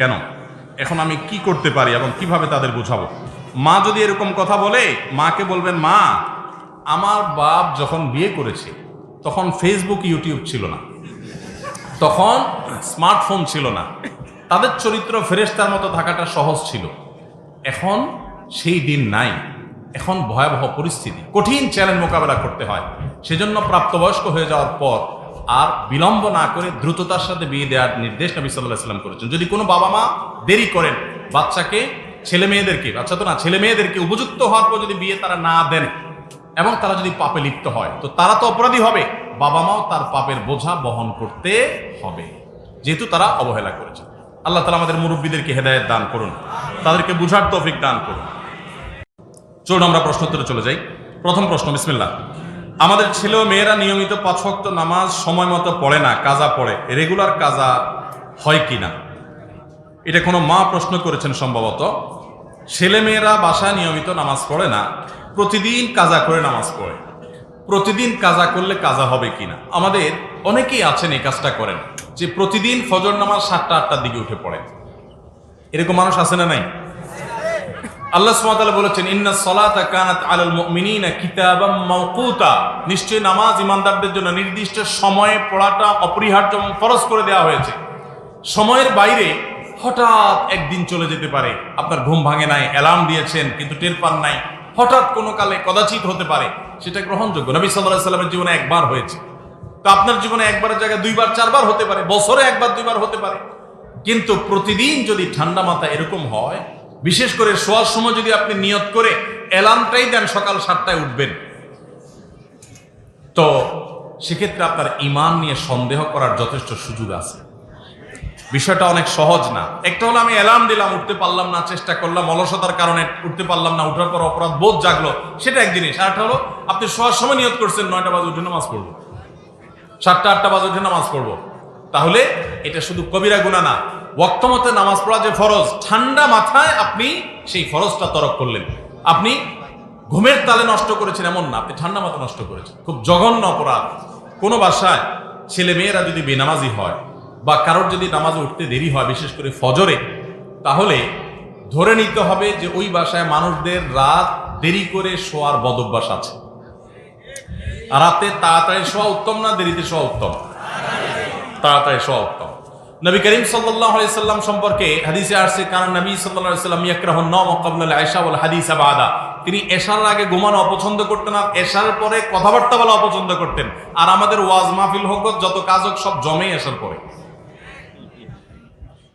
কেন? এখন আমি কি করতে পারি এবং কীভাবে তাদের বোঝাবো? মা যদি এরকম কথা বলে, মাকে বলবেন, মা, আমার বাপ যখন বিয়ে করেছে, তখন ফেসবুক ইউটিউব ছিল না। তখন স্মার্টফোন ছিল না। তাদের চরিত্র ফেরেশতার মতো থাকাটা সহজ ছিল। এখন সেই দিন নাই। এখন ভয়াবহ পরিস্থিতি। কঠিন চ্যালেঞ্জ মোকাবেলা করতে হয়। সেজন্য প্রাপ্তবয়স্ক হয়ে যাওয়ার পর আর বিলম্ব না করে দ্রুততার সাথে বিয়ে দেওয়ার নির্দেশ নবী সাল্লাহ সাল্লাম করেছেন। যদি কোনো বাবা মা দেরি করেন বাচ্চাকে, ছেলে মেয়েদেরকে বাচ্চা তো না, ছেলে মেয়েদেরকে উপযুক্ত হওয়ার পর যদি বিয়ে তারা না দেন এবং তারা যদি পাপে লিপ্ত হয়, তো তারা তো অপরাধী হবে। বাবা মাও তার পাপের বোঝা বহন করতে হবে। যেহেতু তারা অবহেলা করেছে আল্লাহ তালা আমাদের মুরব্বীদেরকে হেদায়ত দান করুন। তাদেরকে বুঝার তৌফিক দান করুন। চলুন আমরা প্রশ্নোত্তরে চলে যাই। প্রথম প্রশ্ন বিসমিল্লা আমাদের ছেলে মেয়েরা নিয়মিত পাঁচ ওয়াক্ত নামাজ সময় মতো পড়ে না, কাজা পড়ে। রেগুলার কাজা হয় কি না এটা কোনো মা প্রশ্ন করেছেন সম্ভবত। ছেলে মেয়েরা বাসায় নিয়মিত নামাজ পড়ে না, প্রতিদিন কাজা করে নামাজ পড়ে। প্রতিদিন কাজা করলে কাজা হবে কিনা? আমাদের অনেকেই আছেন এই কাজটা করেন, যে প্রতিদিন ফজর নামাজ সাতটা, আটটার দিকে উঠে পড়ে। এরকম মানুষ আছে না নাই? আল্লাহ সুবহানাহু বলেছেন, ইন্না সলাতা কানাত আলাল মুমিনিনা কিতাবাম মাওকুতা। নিশ্চয়ই নামাজ ইমানদারদের জন্য নির্দিষ্ট সময়ে পড়াটা অপরিহার্য ফরজ করে দেওয়া হয়েছে। সময়ের বাইরে হঠাৎ একদিন চলে যেতে পারে। আপনার ঘুম ভাঙে নাই, অ্যালার্ম দিয়েছেন, কিন্তু টের পান নাই। হঠাৎ কোনো কালে কদাচিৎ হতে পারে, সেটা গ্রহণযোগ্য। নবী সাল্লাহ সাল্লামের জীবনে একবার হয়েছে। তো আপনার জীবনে একবারের জায়গায় দুইবার, চারবার হতে পারে, বছরে একবার, দুইবার হতে পারে। কিন্তু প্রতিদিন যদি ঠান্ডা মাথা এরকম হয় বিশেষ করে শোয়ার সময় যদি আপনি নিয়ত করে অ্যালার্মটাই দেন সকাল সাতটায় উঠবেন, তো সেক্ষেত্রে আপনার ইমান নিয়ে সন্দেহ করার যথেষ্ট সুযোগ আছে। বিষয়টা অনেক সহজ না। একটা হলো আমি অ্যালার্ম দিলাম, উঠতে পারলাম না, চেষ্টা করলাম, অলসতার কারণে উঠতে পারলাম না, উঠার পর অপরাধ বোধ জাগলো, সেটা এক জিনিস। আর একটা হলো, আপনি শোয়ার সময় নিয়ত করছেন, নয়টা বাজে উঠে নামাজ পড়ব। সাতটা, আটটা বাজে উঠে নামাজ পড়ব। তাহলে এটা শুধু কবিরা গুণা না ওয়াক্তমতে নামাজ পড়া যে ফরজ, ঠান্ডা মাথায় আপনি সেই ফরজটা তরক করলেন। আপনি ঘুমের তালে নষ্ট করেছেন এমন না, আপনি ঠান্ডা মাথা নষ্ট করেছেন। খুব জঘন্য অপরাধ। কোনো বাসায় ছেলে মেয়েরা যদি বেনামাজি হয় বা কারোর যদি নামাজে উঠতে দেরি হয়, বিশেষ করে ফজরে, তাহলে ধরে নিতে হবে যে ওই বাসায় মানুষদের রাত দেরি করে শোয়ার বদভ্যাস আছে। রাতে তাড়াতাড়ি শোয়া উত্তম না দেরিতে শোয়া উত্তম? তাড়াতাড়ি শোয়া উত্তম। নবী করিম সাল্লাম সম্পর্কে হাদিসে আসছে কারণ নবী সাল্লাম ইয়াকরাহুন নাম ওয়াল হাদিসা বাদা। তিনি এশার আগে ঘুমানো অপছন্দ করতেন আর এশার পরে কথাবার্তা বলা অপছন্দ করতেন। আর আমাদের ওয়াজ মাহফিল হোক যত কাজ হোক, সব জমে এশার পরে।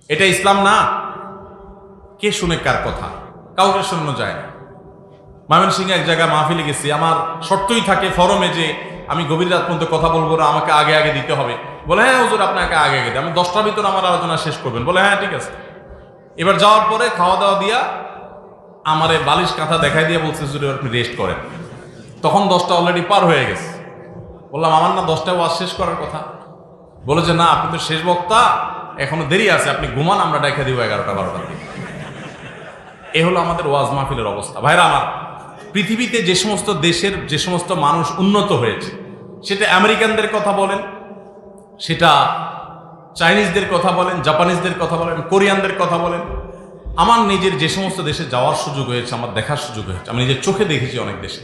এটা ইসলাম না। কে শুনে কার কথা? কাউকে শোনানো যায় না। ময়মনসিংহে এক জায়গায় মাহফিলে গেছি। আমার শর্তই থাকে ফরমে যে আমি গভীর রাত পর্যন্ত কথা বলব না, আমাকে আগে আগে দিতে হবে। বলে হ্যাঁ হুজুর আপনাকে আগে আগে আমি দশটার ভিতর আমার আলোচনা শেষ করবেন। বলে হ্যাঁ ঠিক আছে। এবার যাওয়ার পরে খাওয়া দাওয়া দিয়া আমারে বালিশ কাঁথা দেখাই দিয়ে বলছে, হুজুর আপনি রেস্ট করেন। তখন দশটা অলরেডি পার হয়ে গেছে। বললাম, আমার না দশটায় ওয়াজ শেষ করার কথা। বলে যে, না, আপনি তো শেষ বক্তা, এখনও দেরি আছে, আপনি ঘুমান, আমরা ডেকে দিব এগারোটা, বারোটার দিকে। এ হলো আমাদের ওয়াজ মাহফিলের অবস্থা। ভাইরা আমার পৃথিবীতে যে সমস্ত দেশের যে সমস্ত মানুষ উন্নত হয়েছে, সেটা আমেরিকানদের কথা বলেন, সেটা চাইনিজদের কথা বলেন, জাপানিজদের কথা বলেন, কোরিয়ানদের কথা বলেন। আমার নিজের যে সমস্ত দেশে যাওয়ার সুযোগ হয়েছে, আমার দেখার সুযোগ হয়েছে, আমি নিজের চোখে দেখেছি অনেক দেশে,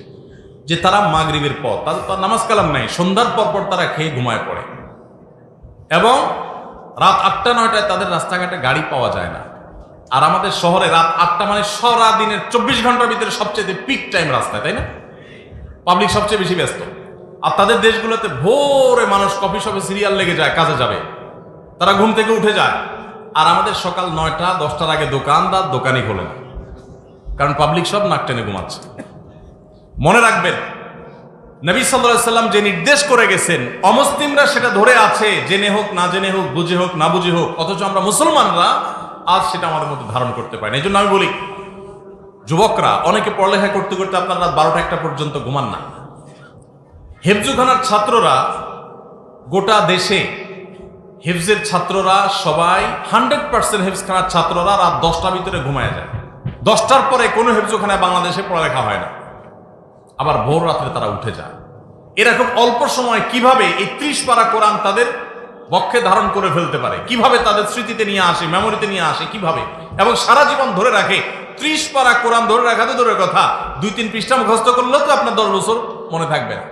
যে তারা মাগরিবের পর তাদের নামাজ কালাম নাই, সন্ধ্যার পর পর তারা খেয়ে ঘুমায় পড়ে। এবং রাত আটটা, নয়টায় তাদের রাস্তাঘাটে গাড়ি পাওয়া যায় না। আর আমাদের শহরে রাত আটটা মানে সারা দিনের চব্বিশ ঘণ্টার ভিতরে সবচেয়ে পিক টাইম রাস্তায় তাই না? পাবলিক সবচেয়ে বেশি ব্যস্ত। আর তাদের দেশগুলোতে ভোরে মানুষ কফি শপে সিরিয়াল লেগে যায়, কাজে যাবে। তারা ঘুম থেকে উঠে যায়। আর আমাদের সকাল নয়টা, দশটার আগে দোকানদার দোকানই খোলে না। কারণ পাবলিক সব নাক টেনে ঘুমাচ্ছে। মনে রাখবেন, নবী সাল্লাম যে নির্দেশ করে গেছেন, অমুসলিমরা সেটা ধরে আছে, জেনে হোক, না জেনে হোক, বুঝে হোক, না বুঝে হোক, অথচ আমরা মুসলমানরা আজ সেটা আমাদের মধ্যে ধারণ করতে পারি না এই জন্য আমি বলি, যুবকরা, অনেকে পড়ালেখা করতে করতে আপনার বারোটা একটা পর্যন্ত ঘুমান না। হেফজুখানার ছাত্ররা গোটা দেশে হেফজের ছাত্ররা সবাই হান্ড্রেড পার্সেন্ট হেফজখানার ছাত্ররা রাত দশটার ভিতরে ঘুমায় যায়। দশটার পরে কোনো হেফজুখানায় বাংলাদেশে পড়ালেখা হয় না। আবার ভোর রাত্রে তারা উঠে যায়। এরকম অল্প সময় কীভাবে এই ত্রিশ পারা কোরআন তাদের বক্ষে ধারণ করে ফেলতে পারে। কীভাবে তাদের স্মৃতিতে নিয়ে আসে মেমোরিতে নিয়ে আসে, কীভাবে? এবং সারা জীবন ধরে রাখে। ত্রিশ পারা কোরআন ধরে রাখা তো দূরের কথা। দুই তিন পৃষ্ঠা মুখস্থ করলেও তো আপনার দশ বছর মনে থাকবে না।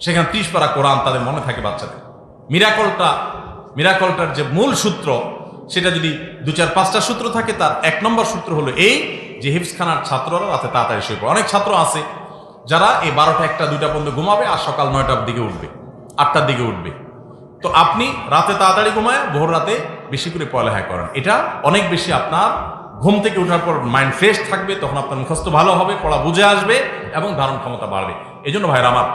সেখানে ত্রিশ পারা কোরআন তাদের মনে থাকে বাচ্চাদের। মিরাকলটা, মিরাকলটার যে মূল সূত্র, সেটা যদি দু চার পাঁচটা সূত্র থাকে, তার এক নম্বর সূত্র হলো এই যে হিফসখানার ছাত্ররা রাতে তাড়াতাড়ি শুয়ে পড়ে। অনেক ছাত্র আছে যারা এই বারোটা, একটা, দুইটা পর্যন্ত ঘুমাবে আর সকাল নয়টার দিকে উঠবে, আটটার দিকে উঠবে। তো আপনি রাতে তাড়াতাড়ি ঘুমায়, ভোর রাতে বেশি করে পড়ালেখা করেন। এটা অনেক বেশি আপনার ঘুম থেকে ওঠার পর মাইন্ড ফ্রেশ থাকবে, তখন আপনার মুখস্থ ভালো হবে, পড়া বুঝে আসবে এবং ধারণ ক্ষমতা বাড়বে। এই জন্য ভাইরা আমার,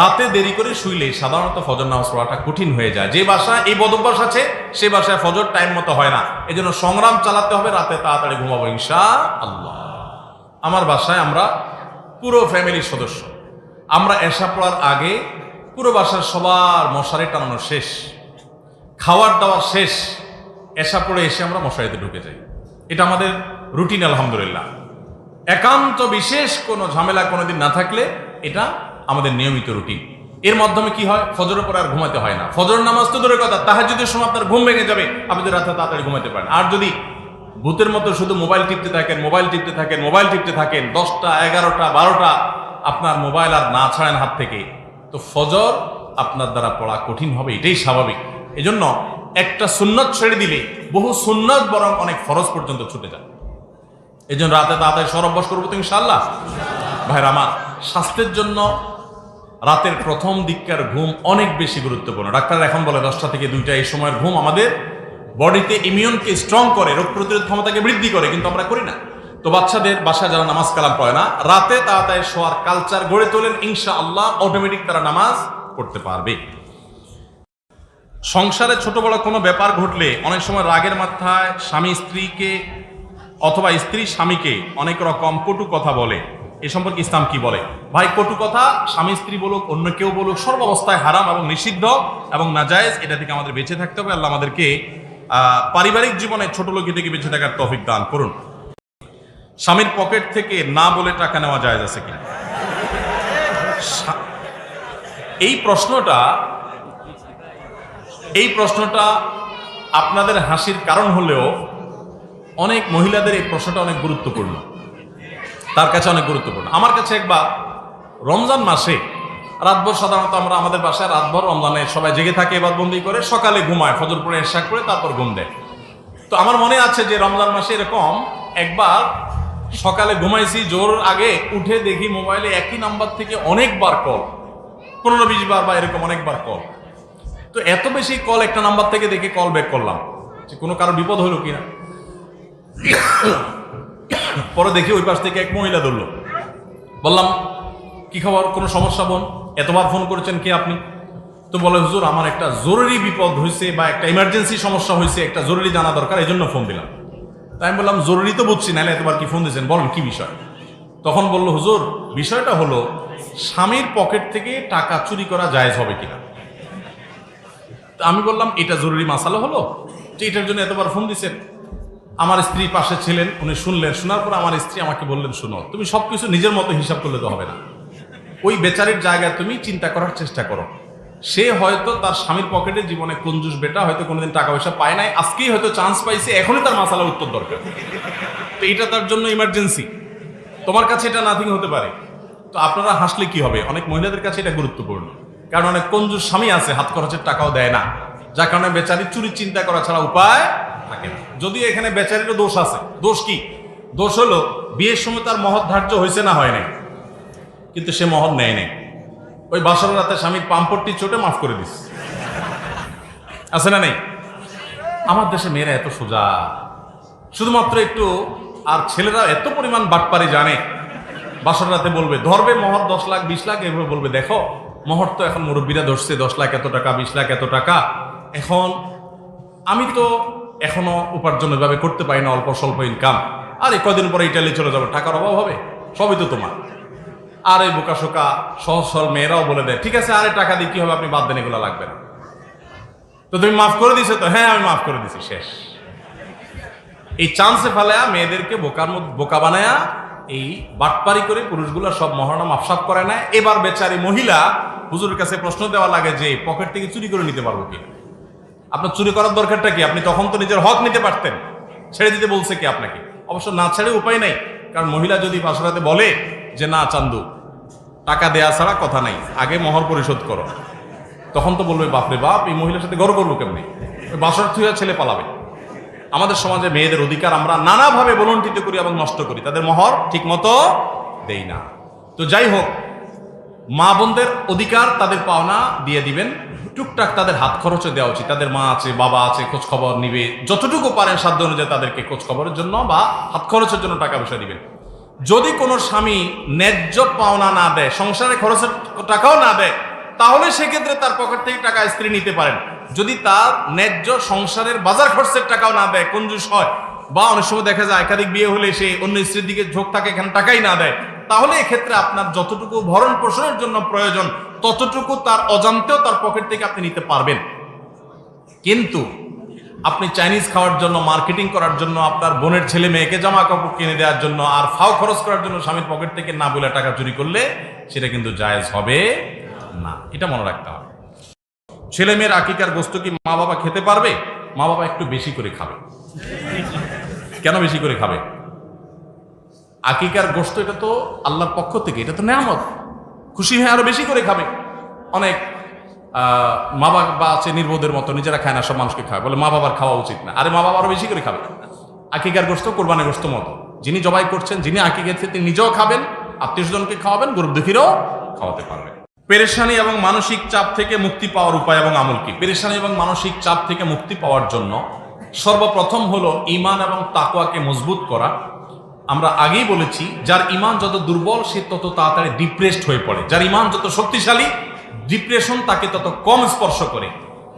রাতে দেরি করে শুইলে সাধারণত ফজর নামাজ পড়াটা কঠিন হয়ে যায়। যে বাসায়, এই বদভ্যাস আছে, সে বাসায় ফজর টাইম মতো হয় না। এই জন্য সংগ্রাম চালাতে হবে, রাতে তাড়াতাড়ি ঘুমাবো ইনশা আল্লাহ আমার বাসায় আমরা পুরো ফ্যামিলির সদস্য। আমরা এসা পড়ার আগে পুরো বাসার সবার মশারি টানানো শেষ। খাওয়ার দাওয়ার শেষ। এসা পড়ে এসে আমরা মশারিতে ঢুকে যাই। এটা আমাদের রুটিন, আলহামদুলিল্লাহ। একান্ত বিশেষ কোনো ঝামেলা কোনোদিন না থাকলে এটা আমাদের নিয়মিত রুটিন। এর মাধ্যমে কি হয়? ফজরের পরে আর ঘুমাতে হয় না। ফজর নামাজ তো দূরের কথা। যদি সময় আপনার ঘুম ভেঙে যাবে। আপনি রাতে তাড়াতাড়ি ঘুমাতে পারেন। আর যদি ভূতের মতো শুধু মোবাইল টিপতে থাকেন, মোবাইল টিপতে থাকেন, মোবাইল টিপতে থাকেন, দশটা, এগারোটা, বারোটা, আপনার মোবাইল আর না ছাড়েন হাত থেকে তো ফজর আপনার দ্বারা পড়া কঠিন হবে, এটাই স্বাভাবিক। এজন্য একটা সুন্নত ছেড়ে দিলে বহু সুন্নত বরং অনেক ফরজ পর্যন্ত ছুটে যায়। এই জন্য রাতে তাড়াতাড়ি সর অভ্যাস করব তো ইনশাল্লাহ ভাইরা আমার, স্বাস্থ্যের জন্য রাতের প্রথম দিককার ঘুম অনেক বেশি গুরুত্বপূর্ণ। ডাক্তার এখন বলে, দশটা থেকে দুইটা এই সময়ের ঘুম আমাদের বডিতে ইমিউনকে স্ট্রং করে, রোগ প্রতিরোধ ক্ষমতাকে বৃদ্ধি করে, কিন্তু আমরা করি না। তো বাচ্চাদের বাসায় যারা নামাজ কালাম পড়ে না, রাতে তাড়াতাড়ি শোয়ার কালচার গড়ে তোলেন ইনশা আল্লাহ অটোমেটিক তারা নামাজ পড়তে পারবে। সংসারে ছোট বড় কোনো ব্যাপার ঘটলে অনেক সময় রাগের মাথায় স্বামী স্ত্রীকে অথবা স্ত্রী স্বামীকে অনেক রকম কটু কথা বলে। এ সম্পর্কে ইসলাম কি বলে? ভাই, কটু কথা স্বামী স্ত্রী বলুক, অন্য কেউ বলুক, সর্বাবস্থায় হারাম এবং নিষিদ্ধ এবং নাজায়েজ, এটা থেকে আমাদের বেঁচে থাকতে হবে। আল্লাহ আমাদেরকে পারিবারিক জীবনে ছোট লোক থেকে বেঁচে থাকার তফিক দান করুন। স্বামীর পকেট থেকে না বলে টাকা নেওয়া যায় আছে স্বা- এই প্রশ্নটা এই প্রশ্নটা আপনাদের হাসির কারণ হলেও অনেক মহিলাদের এই প্রশ্নটা অনেক গুরুত্বপূর্ণ। তার কাছে অনেক গুরুত্বপূর্ণ। আমার কাছে একবার রমজান মাসে, রাতভর সাধারণত আমরা আমাদের বাসায় রাতভর রমজানে সবাই জেগে থাকে এবার বন্দি করে, সকালে ঘুমায়, ফজর পরে এরশাক করে, তারপর ঘুম দেয়। তো আমার মনে আছে যে রমজান মাসে এরকম একবার সকালে ঘুমাইছি, জোর আগে উঠে দেখি মোবাইলে একই নাম্বার থেকে অনেকবার কল পনেরো, বিশ বার বা এরকম অনেকবার কল তো এত বেশি কল একটা নাম্বার থেকে দেখে কল ব্যাক করলাম যে কোনো কারও বিপদ হলো কিনা। পরে দেখি ওই পাশ থেকে এক মহিলা ধরলো। বললাম, কি খবর? কোনো সমস্যা বোন? এতবার ফোন করেছেন কি আপনি? তো বলে, হুজুর, আমার একটা জরুরি বিপদ হয়েছে বা একটা ইমার্জেন্সি সমস্যা হয়েছে একটা জরুরি জানা দরকার এই জন্য ফোন দিলাম। আমি বললাম, জরুরি তো বুঝছি, নাহলে এতবার কি ফোন দিয়েছেন? বলেন, কি বিষয়? তখন বলল, হুজুর, বিষয়টা হলো, স্বামীর পকেট থেকে টাকা চুরি করা জায়েজ হবে কিনা? আমি বললাম, এটা জরুরি মাসালা হলো? যে এটার জন্য এতবার ফোন দিছেন আমার স্ত্রী পাশে ছিলেন, উনি শুনলেন, শোনার পর আমার স্ত্রী আমাকে বললেন, শুনো, তুমি সবকিছু নিজের মতো হিসাব করলে তো হবে না। ওই বেচারির জায়গায় তুমি চিন্তা করার চেষ্টা করো। সে হয়তো তার স্বামীর পকেটে জীবনে কঞ্জুস বেটা হয়তো কোনোদিন টাকা পয়সা পায় নাই, আজকেই হয়তো চান্স পাইছে, এখনই তার মাসালার উত্তর দরকার। তো এটা তার জন্য ইমার্জেন্সি তোমার কাছে এটা নাথিং হতে পারে। তো আপনারা হাসলে কি হবে? অনেক মহিলাদের কাছে এটা গুরুত্বপূর্ণ। কারণ অনেক কঞ্জুস স্বামী আছে, হাত খরচের টাকাও দেয় না। যার কারণে বেচারি চুরি চিন্তা করা ছাড়া উপায় থাকে না। যদি এখানে বেচারিরও দোষ আছে, দোষ কি? দোষ হলো, বিয়ের সময় তার মহৎ ধার্য হয়েছে না হয় নাই। কিন্তু সে মহৎ নেয় নাই। ওই বাসর রাতে স্বামীর পাম্পটটি চোটে মাফ করে দিস। আছে না নেই? আমার দেশে মেয়েরা এত সোজা। শুধুমাত্র একটু, আর ছেলেরা এত পরিমাণ বাটপারি জানে। বাসর রাতে বলবে, ধরবে মহর দশ লাখ, বিশ লাখ, এভাবে বলবে, দেখো, মহর তো এখন মুরব্বীরা ধরছে, দশ লাখ এত টাকা, বিশ লাখ এত টাকা। এখন আমি তো এখনও উপার্জন এভাবে করতে পারি না, অল্প স্বল্প ইনকাম আরে, কদিন পরে ইটালি চলে যাবে, টাকার অভাব হবে? সবই তো তোমার। আর এই বোকা শোকা, সহজ সরল মেয়েরাও বলে দেয়, ঠিক আছে, আরে টাকা দিয়ে কি হবে? আপনি বাদ দেন, এগুলো লাগবে না। তো তুমি মাফ করে দিছো তো? হ্যাঁ আমি মাফ করে দিছি, শেষ। এই চান্সে ফেলায়া মেয়েদেরকে বোকার মধ্যে, বোকা বানায়া এই বাটপারি করে পুরুষগুলো সব মহারণা মাফসাফ করে না এবার বেচারি মহিলা হুজুরের কাছে প্রশ্ন দেওয়া লাগে যে পকেট থেকে চুরি করে নিতে পারব কি? আপনার চুরি করার দরকারটা কি? আপনি তখন তো নিজের হক নিতে পারতেন। ছেড়ে দিতে বলছে কি আপনাকে? অবশ্য না ছেড়ে উপায় নাই। কারণ মহিলা যদি বাসরাতে বলে যে, না, চান্দু টাকা দেয়া ছাড়া কথা নাই। আগে মহর পরিশোধ করো। তখন তো বলবে বাপরে বাপ, এই মহিলার সাথে গর্ব করব কেমনি? বাসর থুয়া ছেলে পালাবে। আমাদের সমাজে মেয়েদের অধিকার আমরা নানাভাবে বলন্টিত করি এবং নষ্ট করি। তাদের মহর ঠিক মতো দেই না। তো যাই হোক, মা বোনদের অধিকার তাদের পাওনা দিয়ে দিবেন। টুকটাক তাদের হাত খরচে দেওয়া উচিত। তাদের মা আছে, বাবা আছে খোঁজ খবর নিবে। যতটুকু পারেন সাধ্য অনুযায়ী তাদেরকে খোঁজ খবরের জন্য বা হাত খরচের জন্য টাকা পয়সা দিবেন। যদি কোনো স্বামী ন্যায্য পাওনা না দেয়, সংসারে খরচের টাকাও না দেয়, তাহলে সেক্ষেত্রে তার পকেট থেকে টাকা স্ত্রী নিতে পারেন। যদি তার ন্যায্য সংসারের বাজার খরচের টাকাও না দেয় কঞ্জুস হয়? বা অনেক সময় দেখা যায়, একাধিক বিয়ে হলে সে অন্য স্ত্রীর দিকে ঝোঁক থাকে, এখানে টাকাই না দেয়। তাহলে এক্ষেত্রে আপনার যতটুকু ভরণ পোষণের জন্য প্রয়োজন, ততটুকু তার অজান্তেও তার পকেট থেকে আপনি নিতে পারবেন। কিন্তু আপনি চাইনিজ খাওয়ার জন্য মার্কেটিং করার জন্য, আপনার বোনের ছেলে মেয়েকে জামা কাপড় কিনে দেওয়ার জন্য আর ফাও খরচ করার জন্য স্বামীর পকেট থেকে না বলে টাকা চুরি করলে সেটা কিন্তু জায়েজ হবে না। এটা মনে রাখতে হবে। ছেলে মেয়ের আকিকার গোস্ত কি মা বাবা খেতে পারবে? মা বাবা একটু বেশি করে খাবে। কেন বেশি করে খাবে? আকিকার গোস্ত এটা তো আল্লাহর পক্ষ থেকে, এটা তো নেয়ামত। খুশি হয়ে আরও বেশি করে খাবে। অনেক মা বাবা আছে নির্বোধের মতো, নিজেরা খায় না, সব মানুষকে খায়। বলে মা বাবার খাওয়া উচিত না। আরে মা বাবা আরও বেশি করে খাবে। আকিকার গোস্ত কোরবানের গোস্ত মতো। যিনি জবাই করছেন, যিনি আকিকা তিনি নিজেও খাবেন, আত্মীয় স্বজনকে খাওয়াবেন গরিব দুঃখীরও খাওয়াতে পারবেন পেরেশানি এবং মানসিক চাপ থেকে মুক্তি পাওয়ার উপায় এবং আমল কি? পেরেশানি এবং মানসিক চাপ থেকে মুক্তি পাওয়ার জন্য সর্বপ্রথম হলো ইমান এবং তাকওয়াকে মজবুত করা। আমরা আগেই বলেছি, যার ইমান যত দুর্বল, সে তত তাড়াতাড়ি ডিপ্রেসড হয়ে পড়ে। যার ইমান যত শক্তিশালী ডিপ্রেশন তাকে তত কম স্পর্শ করে।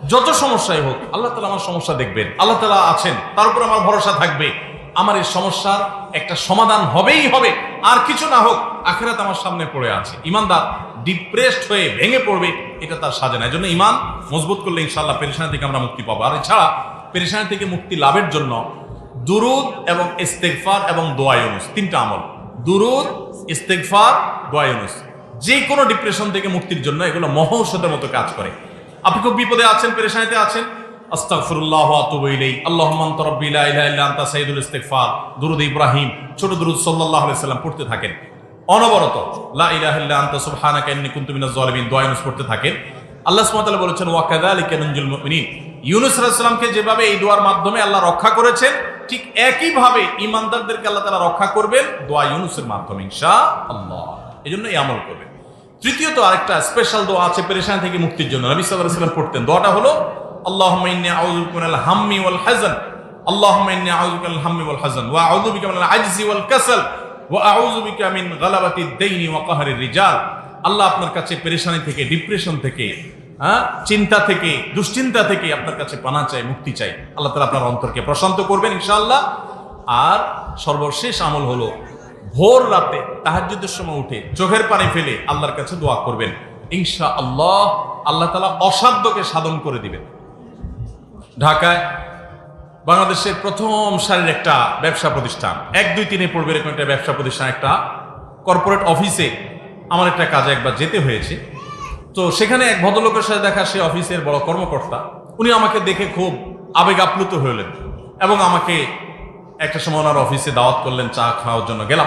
যত সমস্যাই হোক, আল্লাহ তালা আমার সমস্যা দেখবেন। আল্লাহ তালা আছেন, তার উপর আমার ভরসা থাকবে। আমার এই সমস্যার একটা সমাধান হবেই হবে। আর কিছু না হোক, আখেরাত আমার সামনে পড়ে আছে। ইমানদার ডিপ্রেসড হয়ে ভেঙে পড়বে, এটা তার সাজে না। এই জন্য ইমান মজবুত করলে ইনশাল্লাহ পেরেশানি থেকে আমরা মুক্তি পাবো। আর এছাড়া পেরেশানি থেকে মুক্তি লাভের জন্য দুরুদ এবং ইস্তেগফার এবং দোয়ায়ুনুস তিনটা আমল। দুরুদ, ইস্তেগফার দোয়ায়ুনুস যে কোনো ডিপ্রেশন থেকে মুক্তির জন্য এগুলো মহৌষধের মতো কাজ করে। আপনি খুব বিপদে আছেন, পেরেশানিতে আছেন? দুরুদ ছোট দুরুদ থাকেন। অনবরত পড়তে থাকেন। আল্লাহ বলেছেন ইউনুস যেভাবে এই দোয়ার মাধ্যমে আল্লাহ রক্ষা করেছেন, ঠিক একইভাবে ইমানদারদেরকে আল্লাহ তাআলা রক্ষা করবেন, দোয়া ইউনুসের মাধ্যমে, ইনশাআল্লাহ। এজন্য এই আমল করবেন তৃতীয়ত আরেকটা স্পেশাল দোয়া আছে পেরেশানি থেকে মুক্তির জন্য। নবী আলাইহি সাল্লাম পড়তেন। দোয়াটা হলো মিনাল হাম্মি ওয়াল বিকা মিনাল হাম্মি ওয়াল হাযান। ওয়া আউযু বিকা মিনাল আজজি ওয়াল কাসাল। ওয়া আউযু বিকা মিন গালাবাতিদ দাইনি ওয়া কাহরির রিজাল। আল্লাহ আপনার কাছে পেরেশানি থেকে ডিপ্রেশন থেকে হ্যাঁ চিন্তা থেকে, দুশ্চিন্তা থেকে আপনার কাছে পানা চাই মুক্তি চাই আল্লাহ তালা আপনার অন্তরকে প্রশান্ত করবেন ইনশাআল্লাহ। আর সর্বশেষ আমল হলো ভোর রাতে তাহাজ্জুদের সময় উঠে চোখের পানি ফেলে আল্লাহর কাছে দোয়া করবেন। ইনশা আল্লাহ আল্লাহ তালা অসাধ্যকে সাধন করে দিবেন। ঢাকায় বাংলাদেশের প্রথম সারির একটা ব্যবসা প্রতিষ্ঠান। এক, দুই, তিনে পড়বে এরকম একটা ব্যবসা প্রতিষ্ঠান, একটা কর্পোরেট অফিসে আমার একটা কাজে একবার যেতে হয়েছে। তো সেখানে এক ভদ্রলোকের সাথে দেখা, সে অফিসের বড় কর্মকর্তা। উনি আমাকে দেখে খুব আবেগ আপ্লুত হলেন এবং আমাকে একটা সময় ওনার অফিসে দাওয়াত করলেন, চা খাওয়ার জন্য গেলাম।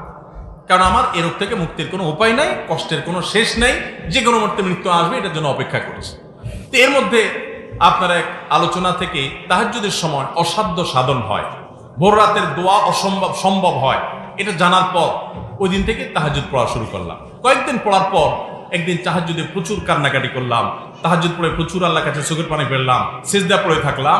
কারণ আমার এ রোগ থেকে মুক্তির কোনো উপায় নাই, কষ্টের কোনো শেষ নেই, যে কোনো মুহূর্তে মৃত্যু আসবে, এটার জন্য অপেক্ষা করেছি। তো এর মধ্যে আপনার এক আলোচনা থেকে তাহাজ্জুদের সময় অসাধ্য সাধন হয়। ভোর রাতের দোয়া অসম্ভব সম্ভব হয়। এটা জানার পর ওই দিন থেকে তাহাজুদ পড়া শুরু করলাম। কয়েকদিন পড়ার পর একদিন তাহাজুদে প্রচুর কান্নাকাটি করলাম। তাহাজুদ পড়ে প্রচুর আল্লাহ কাছে চোখের পানি ফেললাম। সেজদা পড়ে থাকলাম।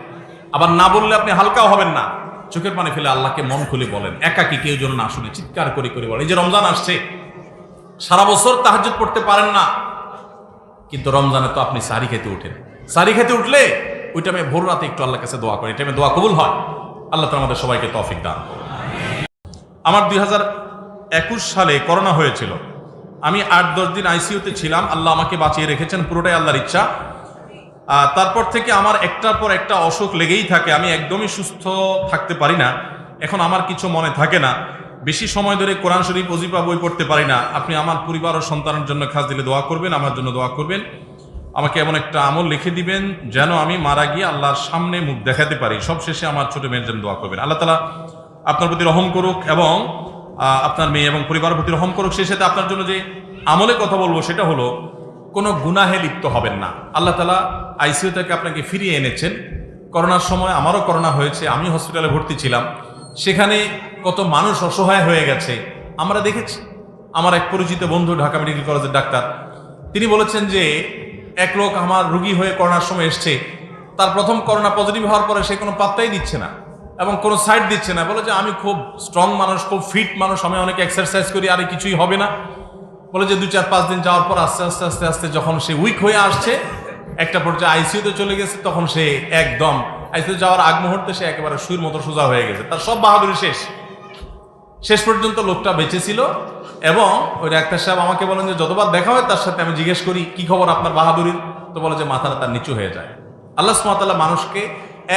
আবার না বললে আপনি হালকাও হবেন না। চোখের পানি ফেলে আল্লাহকে মন খুলে বলেন। একাকি কেউ যেন না শুনে চিৎকার করে করে বলে, এই যে রমজান আসছে, সারা বছর তাহাজ্জুদ পড়তে পারেন না। কিন্তু রমজানে তো আপনি সারি খেতে উঠেন সারি খেতে উঠলে ওই টাইমে ভোর রাতে একটু আল্লাহর কাছে দোয়া করি টাইমে দোয়া কবুল হয়। আল্লাহ তো আমাদের সবাইকে তৌফিক দান আমার দুই হাজার একুশ সালে করোনা হয়েছিল। আমি আট দশ দিন আইসিইউতে ছিলাম। আল্লাহ আমাকে বাঁচিয়ে রেখেছেন। পুরোটাই আল্লাহর ইচ্ছা। তারপর থেকে আমার একটার পর একটা অসুখ লেগেই থাকে। আমি একদমই সুস্থ থাকতে পারি না। এখন আমার কিছু মনে থাকে না। বেশি সময় ধরে কোরআন শরীফ অজিফা বই পড়তে পারি না। আপনি আমার পরিবার ও সন্তানের জন্য খাস দিলে দোয়া করবেন, আমার জন্য দোয়া করবেন। আমাকে এমন একটা আমল লিখে দিবেন, যেন আমি মারা গিয়ে আল্লাহর সামনে মুখ দেখাতে পারি। সবশেষে আমার ছোট মেয়ের জন্য দোয়া করবেন। আল্লাহ তালা আপনার প্রতি রহম করুক এবং আপনার মেয়ে এবং পরিবারের প্রতি রহম করুক। সেই সাথে আপনার জন্য যে আমলে কথা বলব সেটা হলো কোনো গুনাহে লিপ্ত হবেন না। আল্লাহ তালা আইসিইউ থেকে আপনাকে ফিরিয়ে এনেছেন। করোনার সময় আমারও করোনা হয়েছে, আমি হসপিটালে ভর্তি ছিলাম। সেখানে কত মানুষ অসহায় হয়ে গেছে, আমরা দেখেছি। আমার এক পরিচিত বন্ধু, ঢাকা মেডিকেল কলেজের ডাক্তার, তিনি বলেছেন যে, এক লোক আমার রুগী হয়ে করোনার সময় এসছে, তার প্রথম করোনা পজিটিভ হওয়ার পরে সে কোনো পাত্তাই দিচ্ছে না এবং কোনো সাইড দিচ্ছে না। বলে যে, আমি খুব স্ট্রং মানুষ, খুব ফিট মানুষ, আমি অনেক এক্সারসাইজ করি, আর কিছুই হবে না। বলে যে দুই চার পাঁচ দিন যাওয়ার পর আস্তে আস্তে আস্তে আস্তে যখন সে উইক হয়ে আসছে, একটা পর্যায়ে আইসিইউতে চলে গেছে, তখন সে একদম আইসিইউ যাওয়ার আগ মুহূর্তে সে একেবারে সুর মতো সোজা হয়ে গেছে। তার সব বাহাদুরি শেষ। শেষ পর্যন্ত লোকটা বেঁচে ছিল এবং ওই ডাক্তার সাহেব আমাকে বলেন যে, যতবার দেখা হয় তার সাথে আমি জিজ্ঞেস করি, কি খবর আপনার বাহাদুরির? তো বলে যে, মাথাটা তার নিচু হয়ে যায়। আল্লাহ সুমাতাল্লাহ মানুষকে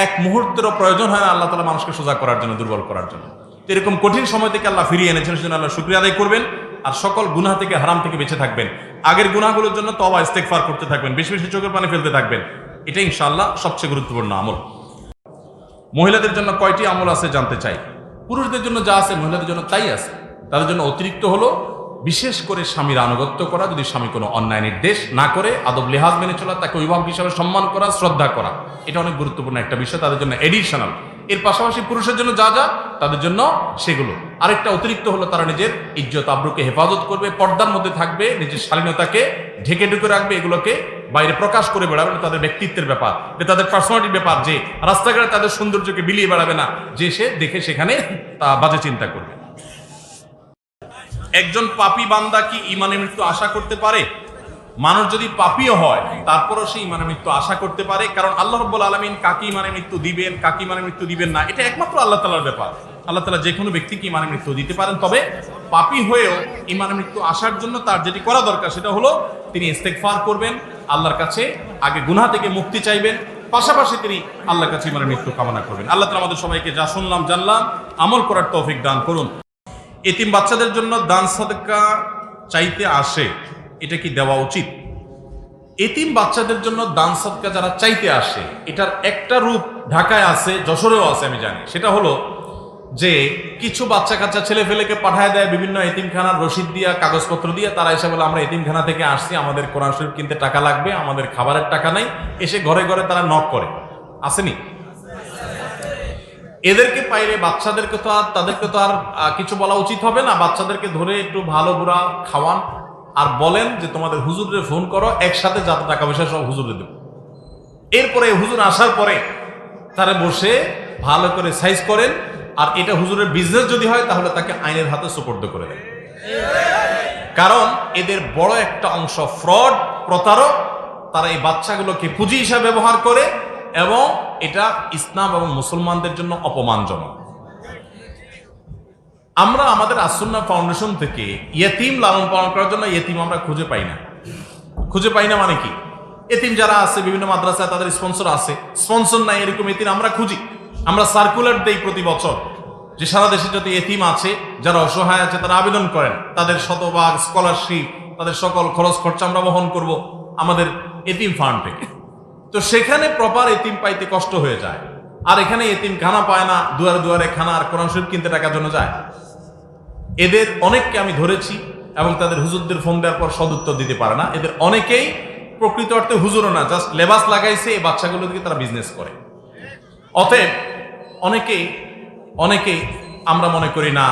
এক মুহূর্তেরও প্রয়োজন হয় না আল্লাহ তালা মানুষকে সোজা করার জন্য, দুর্বল করার জন্য। এরকম কঠিন সময় থেকে আল্লাহ ফিরিয়ে এনেছেন, সেজন্য আল্লাহ শুক্রিয়া আদায় করবেন। আর সকল গুনাহ থেকে হারাম থেকে বেঁচে থাকবেন। আগের গুনাহগুলোর জন্য তবা ইস্তেকফার করতে থাকবেন। বেশি বেশি চোখের পানি ফেলতে থাকবেন। এটা ইনশাল্লাহ সবচেয়ে গুরুত্বপূর্ণ আমল। মহিলাদের জন্য কয়টি আমল আছে জানতে চাই। পুরুষদের জন্য যা আছে, মহিলাদের জন্য তাই আছে। তাদের জন্য অতিরিক্ত হলো বিশেষ করে স্বামীর আনুগত্য করা, যদি স্বামী কোনো অন্যায় নির্দেশ না করে, আদব লেহাজ মেনে চলা, তাকে অভিভাবক হিসাবে সম্মান করা, শ্রদ্ধা করা। এটা অনেক গুরুত্বপূর্ণ একটা বিষয়, তাদের জন্য এডিশনাল এর পাশাপাশি পুরুষের জন্য যা যা, তাদের জন্য সেগুলো। আরেকটা অতিরিক্ত হলো তারা নিজের ইজ্জত, আব্রুকে হেফাজত করবে, পর্দার মধ্যে থাকবে, নিজের শালীনতাকে ঢেকে ঢুকে রাখবে, এগুলোকে বাইরে প্রকাশ করে বেড়াবে তাদের ব্যক্তিত্বের ব্যাপার। এটা তাদের পার্সোনালিটির ব্যাপার যে রাস্তাঘাটে তাদের সৌন্দর্যকে বিলিয়ে বেড়াবে না, যে সে দেখে সেখানে তা বাজে চিন্তা করবে। একজন পাপী বান্দা কি ইমানের মৃত্যু আশা করতে পারে? মানুষ যদি পাপীও হয়, তারপরও সে ইমানের মৃত্যু আশা করতে পারে। কারণ আল্লাহ রব্বুল আলমিন কাকে ইমানের মৃত্যু দিবেন কাকে ইমানের মৃত্যু দিবেন না, এটা একমাত্র আল্লাহ তালার ব্যাপার। আল্লাহ তালা যে কোনো ব্যক্তিকে ইমানের মৃত্যু দিতে পারেন। তবে পাপী হয়েও ইমানের মৃত্যু আসার জন্য তার যেটি করা দরকার, সেটা হলো তিনি ইস্তেকফার করবেন, আল্লাহর কাছে আগে গুনাহ থেকে মুক্তি চাইবেন, পাশাপাশি তিনি আল্লাহর কাছে ইমানের মৃত্যু কামনা করবেন। আল্লাহ তালা আমাদের সবাইকে যা শুনলাম, জানলাম, আমল করার তৌফিক দান করুন। এতিম বাচ্চাদের জন্য দান সাদকা চাইতে আসে। এটা কি দেওয়া উচিত? এতিম বাচ্চাদের জন্য দান সাদকা যারা চাইতে আসে, এটার একটা রূপ ঢাকায় আছে, যশোরেও আছে, আমি জানি। সেটা হলো যে কিছু বাচ্চা কাচ্চা ছেলে ফেলেকে পাঠায় দেয় বিভিন্ন এতিমখানার রসিদ দিয়া, কাগজপত্র দিয়ে, তারা এসে বলে, আমরা এতিমখানা থেকে আসছি, আমাদের কোরআন শরীফ কিনতে টাকা লাগবে, আমাদের খাবারের টাকা নাই। এসে ঘরে ঘরে তারা নক করে। আসেনি? এদেরকে পাইলে বাচ্চাদেরকে তো আর, তাদেরকে তো আর কিছু বলা উচিত হবে না। বাচ্চাদেরকে ধরে একটু ভালো বুড়া খাওয়ান। আর বলেন যে তোমাদের হুজুরে ফোন করো, একসাথে যত টাকা পয়সা সব হুজুরে দেব। এরপরে হুজুর আসার পরে তারা বসে ভালো করে সাইজ করেন, আর এটা হুজুরের বিজনেস যদি হয়, তাহলে তাকে আইনের হাতে সুপর্দ করে দেন। কারণ এদের বড় একটা অংশ ফ্রড প্রতারক, তারা এই বাচ্চাগুলোকে পুঁজি হিসাবে ব্যবহার করে, এবং এটা ইসলাম এবং মুসলমানদের জন্য অপমানজনক। আমরা আমাদের আসন্না ফাউন্ডেশন থেকে ইয়েতিম লালন পালন করার জন্য ইয়েতিম আমরা খুঁজে পাই না। খুঁজে পাই না মানে কি? এতিম যারা আছে, বিভিন্ন মাদ্রাসায় তাদের স্পন্সর আছে। স্পন্সর নাই এরকম এতিম আমরা খুঁজি। আমরা সার্কুলার দেই প্রতি বছর যে সারা দেশে যত এতিম আছে, যারা অসহায় আছে, তারা আবেদন করেন। তাদের শতভাগ স্কলারশিপ তাদের সকল খরচ খরচা আমরা বহন করব আমাদের এতিম ফান্ড থেকে। তো সেখানে প্রপার এতিম পাইতে কষ্ট হয়ে যায়। আর এখানে এতিম খানা পায় না, দুয়ারে দুয়ারে খানা আর কোরআন শরীফ কিনতে টাকার জন্য যায়। এদের অনেককে আমি ধরেছি এবং তাদের হুজুরদের ফোন দেওয়ার পর সদুত্তর দিতে পারে না। এদের অনেকেই প্রকৃত অর্থে হুজুরও না জাস্ট লেবাস লাগাইছে, এই বাচ্চাগুলো দিকে তারা বিজনেস করে। অতএব অনেকেই অনেকে আমরা মনে করি না,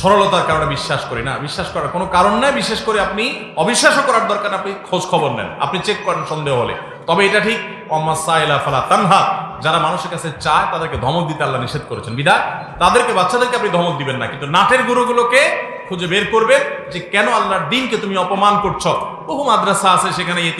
সরলতার কারণে বিশ্বাস করি না। বিশ্বাস করার কোনো কারণ নাই, বিশেষ করে আপনি অবিশ্বাসও করার দরকার আপনি খোঁজ খবর নেন। আপনি চেক করেন সন্দেহ হলে। তবে এটা ঠিক অম্মা সাইলা ফালা তানহা। যারা মানুষের কাছে চায় তাদেরকে ধমক দিতে আল্লাহ নিষেধ করেছেন। বিদায় তাদেরকে বাচ্চাদেরকে আপনি ধমক দিবেন না। কিন্তু নাটের গুরুগুলোকে খুঁজে বের করবে যে কেন আল্লাহর দিনকে তুমি অপমান করছ। বহু মাদ্রাসা আছে সেখানে